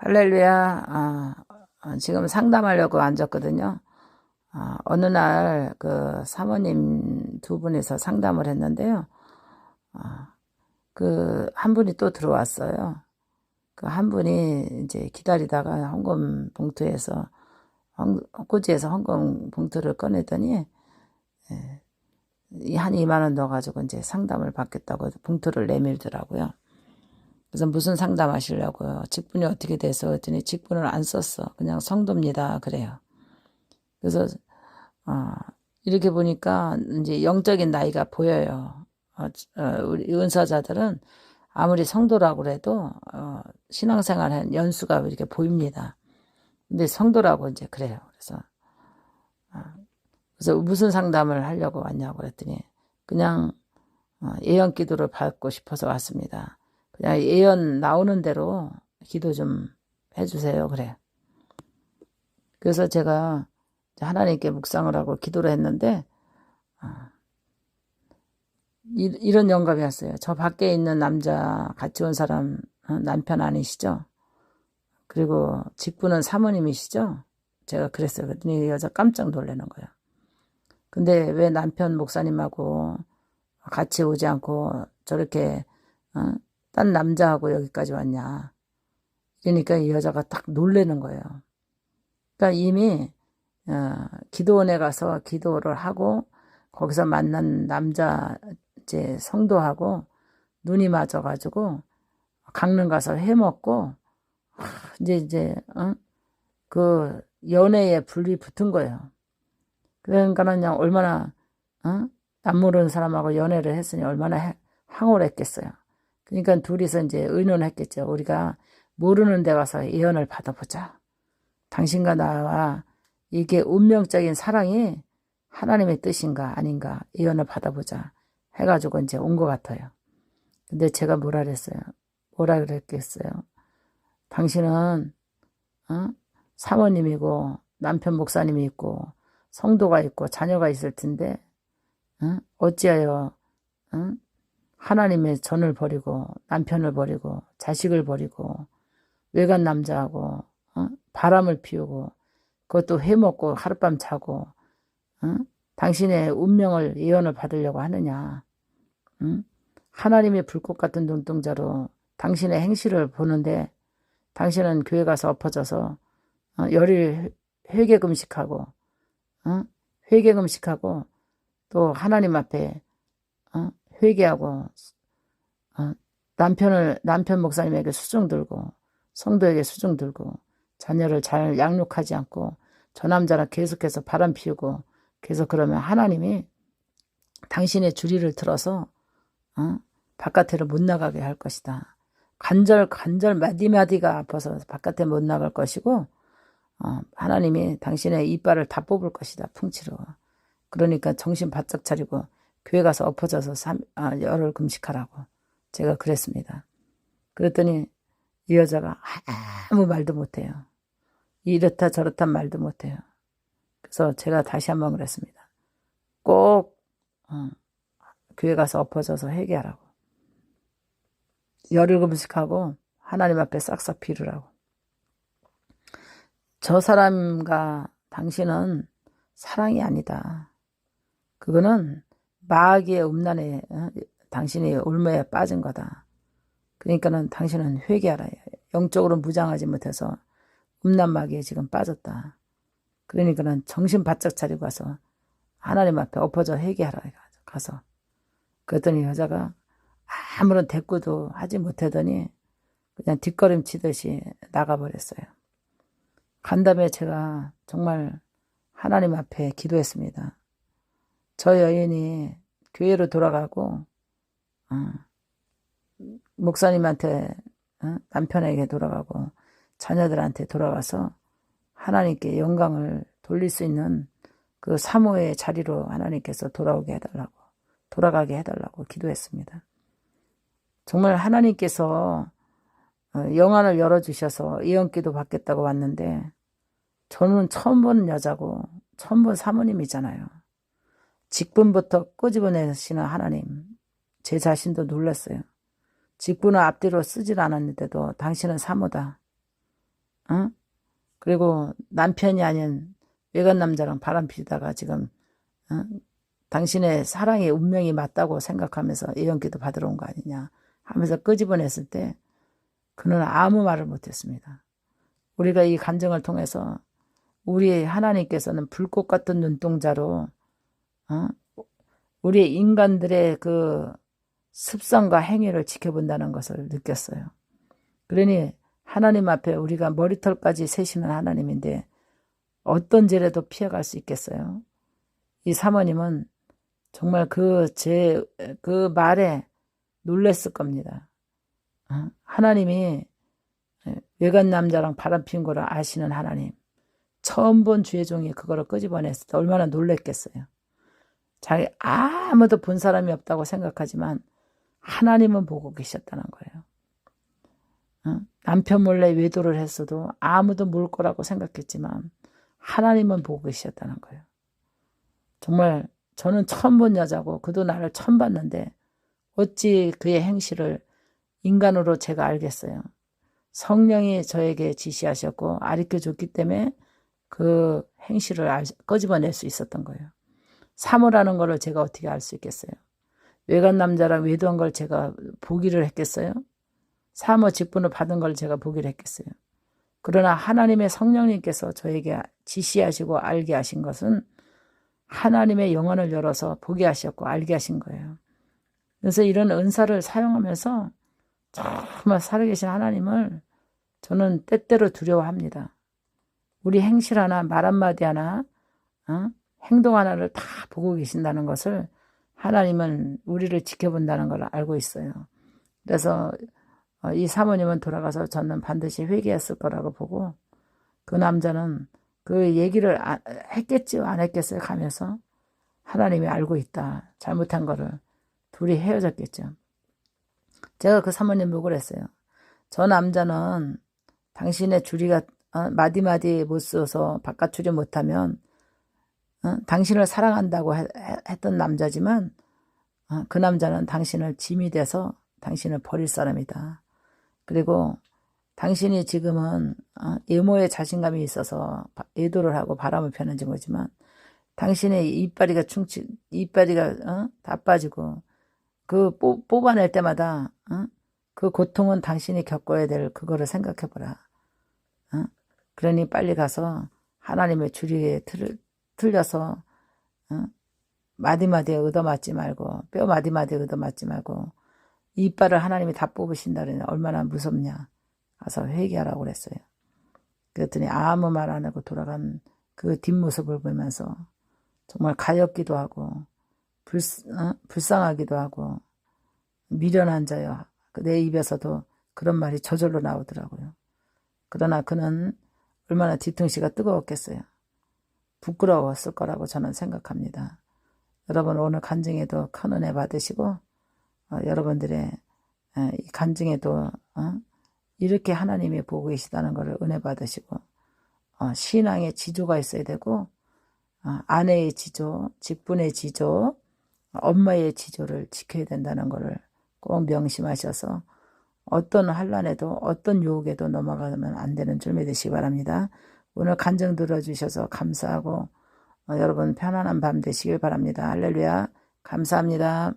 할렐루야. 아, 어, 지금 상담하려고 앉았거든요. 아, 어느 날 그 사모님 두 분이서 상담을 했는데요. 아, 그 한 분이 또 들어왔어요. 그 한 분이 이제 기다리다가 헌금 봉투에서 헌, 꼬지에서 헌금 봉투를 꺼내더니 예, 한 2만 원 넣어가지고 이제 상담을 받겠다고 봉투를 내밀더라고요. 그래서 무슨 상담하시려고요? 직분이 어떻게 돼서 그랬더니 직분을 안 썼어. 그냥 성도입니다. 그래요. 그래서 어, 이렇게 보니까 이제 영적인 나이가 보여요. 어, 어, 우리 은사자들은 아무리 성도라고 그래도 어, 신앙생활한 연수가 이렇게 보입니다. 근데 성도라고 이제 그래요. 그래서 어, 그래서 무슨 상담을 하려고 왔냐고 그랬더니 그냥 어, 예언 기도를 받고 싶어서 왔습니다. 그냥 예언 나오는 대로 기도 좀 해주세요. 그래. 그래서 제가 하나님께 묵상을 하고 기도를 했는데 아, 이, 런 영감이 왔어요. 저 밖에 있는 남자 같이 온 사람 어, 남편 아니시죠? 그리고 직분은 사모님이시죠? 제가 그랬어요. 그랬더니 여자 깜짝 놀라는 거예요. 근데 왜 남편 목사님하고 같이 오지 않고 저렇게 어? 딴 남자하고 여기까지 왔냐. 그러니까 이 여자가 딱 놀래는 거예요. 그러니까 이미 어, 기도원에 가서 기도를 하고 거기서 만난 남자 이제 성도하고 눈이 맞아가지고 강릉 가서 해 먹고 이제 이제 어? 그 연애에 불이 붙은 거예요. 그러니까는 그냥 얼마나 어? 남 모르는 사람하고 연애를 했으니 얼마나 황홀했겠어요. 그러니까 둘이서 이제 의논했겠죠. 우리가 모르는 데 가서 예언을 받아보자. 당신과 나와 이게 운명적인 사랑이 하나님의 뜻인가 아닌가 예언을 받아보자 해가지고 이제 온 것 같아요. 근데 제가 뭐라 그랬어요? 뭐라 그랬겠어요? 당신은 어? 사모님이고 남편 목사님이 있고 성도가 있고 자녀가 있을 텐데 어? 어찌하여 어? 하나님의 전을 버리고 남편을 버리고 자식을 버리고 외간 남자하고 어? 바람을 피우고 그것도 해먹고 하룻밤 자고 어? 당신의 운명을 예언을 받으려고 하느냐 응? 하나님의 불꽃 같은 눈동자로 당신의 행실을 보는데 당신은 교회 가서 엎어져서 어? 열일 회개 금식하고 어? 회개 금식하고 또 하나님 앞에 어? 회개하고 어, 남편을 남편 목사님에게 수중 들고 성도에게 수중 들고 자녀를 잘 양육하지 않고 저 남자랑 계속해서 바람 피우고 계속 그러면 하나님이 당신의 주리를 들어서 어? 바깥으로 못 나가게 할 것이다. 간절 간절 마디마디가 아파서 바깥에 못 나갈 것이고 어, 하나님이 당신의 이빨을 다 뽑을 것이다 풍치로. 그러니까 정신 바짝 차리고 교회 가서 엎어져서 삼, 아, 열흘 금식하라고 제가 그랬습니다. 그랬더니 이 여자가 아무 말도 못해요. 이렇다 저렇다 말도 못해요. 그래서 제가 다시 한번 그랬습니다. 꼭 어, 교회 가서 엎어져서 회개하라고. 열흘 금식하고 하나님 앞에 싹싹 비르라고. 저 사람과 당신은 사랑이 아니다. 그거는 마귀의 음란에 어? 당신이 올매에 빠진 거다. 그러니까는 당신은 회개하라. 영적으로 무장하지 못해서 음란 마귀에 지금 빠졌다. 그러니까는 정신 바짝 차리고 가서 하나님 앞에 엎어져 회개하라. 가서. 그랬더니 여자가 아무런 대꾸도 하지 못하더니 그냥 뒷걸음 치듯이 나가버렸어요. 간 다음에 제가 정말 하나님 앞에 기도했습니다. 저 여인이 교회로 돌아가고 어, 목사님한테 어, 남편에게 돌아가고 자녀들한테 돌아가서 하나님께 영광을 돌릴 수 있는 그 사모의 자리로 하나님께서 돌아오게 해달라고 돌아가게 해달라고 기도했습니다. 정말 하나님께서 어, 영안을 열어주셔서 예언기도 받겠다고 왔는데 저는 처음 본 여자고 처음 본 사모님이잖아요. 직분부터 끄집어내시는 하나님. 제 자신도 놀랐어요. 직분을 앞뒤로 쓰질 않았는데도 당신은 사모다. 어? 그리고 남편이 아닌 외간 남자랑 바람 피다가 지금 어? 당신의 사랑의 운명이 맞다고 생각하면서 예언기도 받으러 온 거 아니냐 하면서 끄집어냈을 때 그는 아무 말을 못했습니다. 우리가 이 감정을 통해서 우리 하나님께서는 불꽃 같은 눈동자로 어? 우리 인간들의 그 습성과 행위를 지켜본다는 것을 느꼈어요. 그러니 하나님 앞에 우리가 머리털까지 세시는 하나님인데 어떤 죄라도 피해갈 수 있겠어요? 이 사모님은 정말 그 제, 그 말에 놀랬을 겁니다. 어? 하나님이 외간 남자랑 바람 핀 거를 아시는 하나님. 처음 본 주의 종이 그거를 끄집어냈을 때 얼마나 놀랬겠어요. 자기 아무도 본 사람이 없다고 생각하지만 하나님은 보고 계셨다는 거예요. 어? 남편 몰래 외도를 했어도 아무도 모를 거라고 생각했지만 하나님은 보고 계셨다는 거예요. 정말 저는 처음 본 여자고 그도 나를 처음 봤는데 어찌 그의 행실을 인간으로 제가 알겠어요. 성령이 저에게 지시하셨고 아리켜 줬기 때문에 그 행실을 알, 꺼집어낼 수 있었던 거예요. 사모라는 거를 제가 어떻게 알 수 있겠어요? 외간 남자랑 외도한 걸 제가 보기를 했겠어요? 사모 직분을 받은 걸 제가 보기를 했겠어요? 그러나 하나님의 성령님께서 저에게 지시하시고 알게 하신 것은 하나님의 영혼을 열어서 보게 하셨고 알게 하신 거예요. 그래서 이런 은사를 사용하면서 정말 살아계신 하나님을 저는 때때로 두려워합니다. 우리 행실 하나, 말 한마디 하나, 어? 행동 하나를 다 보고 계신다는 것을 하나님은 우리를 지켜본다는 걸 알고 있어요. 그래서 어, 이 사모님은 돌아가서 저는 반드시 회개했을 거라고 보고 그 남자는 그 얘기를 했겠지요? 안 했겠어요? 가면서 하나님이 알고 있다. 잘못한 거를 둘이 헤어졌겠죠. 제가 그 사모님 보고 그랬어요. 저 남자는 당신의 줄이가 어, 마디마디 못 써서 바깥 줄이 못하면 어, 당신을 사랑한다고 해, 했던 남자지만 어, 그 남자는 당신을 짐이 돼서 당신을 버릴 사람이다. 그리고 당신이 지금은 어, 외모에 자신감이 있어서 애도를 하고 바람을 펴는 거지만 당신의 이빨이가 충치 이빨이가 어? 다 빠지고 그 뽑, 뽑아낼 때마다 어? 그 고통은 당신이 겪어야 될 그거를 생각해보라. 어? 그러니 빨리 가서 하나님의 주리에 틀, 틀려서 어? 마디마디에 얻어맞지 말고 뼈 마디마디에 얻어맞지 말고 이빨을 하나님이 다 뽑으신다 그러니 얼마나 무섭냐. 가서 회개하라고 그랬어요. 그랬더니 아무 말 안 하고 돌아간 그 뒷모습을 보면서 정말 가엾기도 하고 불, 어? 불쌍하기도 하고 미련한 자요. 내 입에서도 그런 말이 저절로 나오더라고요. 그러나 그는 얼마나 뒤통수가 뜨거웠겠어요. 부끄러웠을 거라고 저는 생각합니다. 여러분 오늘 간증에도 큰 은혜 받으시고 어, 여러분들의 에, 이 간증에도 어? 이렇게 하나님이 보고 계시다는 것을 은혜 받으시고 어, 신앙의 지조가 있어야 되고 어, 아내의 지조, 직분의 지조, 엄마의 지조를 지켜야 된다는 것을 꼭 명심하셔서 어떤 환란에도 어떤 유혹에도 넘어가면 안 되는 줄 믿으시기 바랍니다. 오늘 간증 들어주셔서 감사하고 어, 여러분 편안한 밤 되시길 바랍니다. 할렐루야 감사합니다.